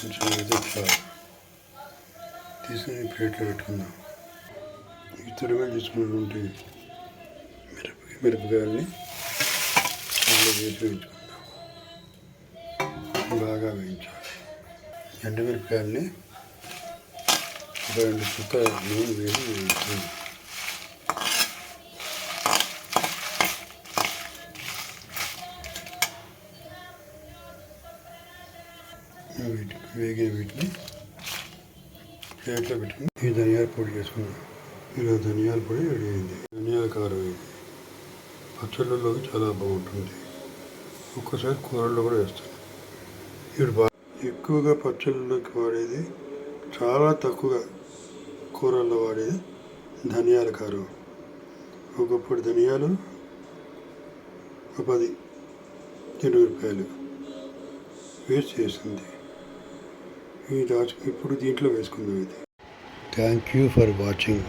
కొంచెం తీసుకుని ప్లేట్లో పెట్టుకుందాం. ఈ తురుగా తీసుకున్నటువంటి మిరప మిరపకాయల్ని అందులో వేసి వేయించుకుందాం. బాగా వేయించాలి. ఎండమిరపకాయల్ని ఒక రెండు చుక్క నూనె వేసి వీటి వేగిన వీటిని ప్లేట్లో పెట్టుకుని ఈ ధనియాల పొడి చేసుకున్నాం. ఇలా ధనియాల పొడి రెడీ అయింది. ధనియాల కారం అయింది పచ్చళ్ళలోకి చాలా బాగుంటుంది. ఒక్కసారి కూరల్లో కూడా వేస్తాను. ఇప్పుడు బాగా ఎక్కువగా పచ్చళ్ళలోకి వాడేది చాలా తక్కువగా కూరల్లో వాడేది ధనియాల కారం. ఒకప్పుడు ధనియాలు ఒక పది రూపాయలు వేస్ట్ చేసింది. ఈ దాచు ఇప్పుడు దీంట్లో వేసుకుందాం ఇది థ్యాంక్ యూ ఫర్ వాచింగ్